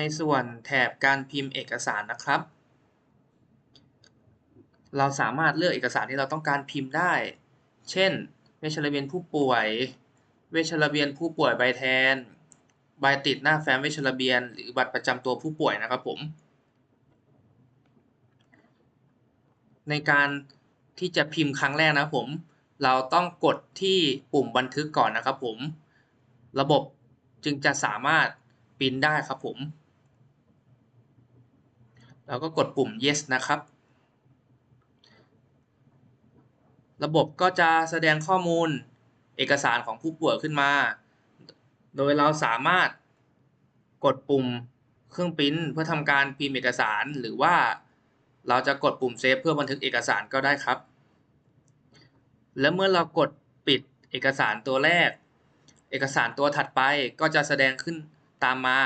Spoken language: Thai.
ในส่วนแถบการพิมพ์เอกสารนะครับ เราสามารถเลือกเอกสารที่เราต้องการพิมพ์ได้ เช่น เวชระเบียนผู้ป่วย เวชระเบียนผู้ป่วยใบแทน ใบติดหน้าแฟ้มเวชระเบียน หรือบัตรประจำตัวผู้ป่วยนะครับผม ในการที่จะพิมพ์ครั้งแรกนะผม เราต้องกดที่ปุ่มบันทึกก่อนนะครับผม ระบบจึงจะสามารถปริ้นได้ครับผม แล้วก็กดปุ่ม yes นะครับ ระบบก็จะแสดงข้อมูลเอกสารของผู้ป่วยขึ้นมา โดยเราสามารถกดปุ่มเครื่องปริ้นเพื่อทำการพิมพ์เอกสาร หรือว่าเราจะกดปุ่มเซฟเพื่อบันทึกเอกสารก็ได้ครับ และเมื่อเรากดปิดเอกสารตัวแรก เอกสารตัวถัดไปก็จะแสดงขึ้นตามมา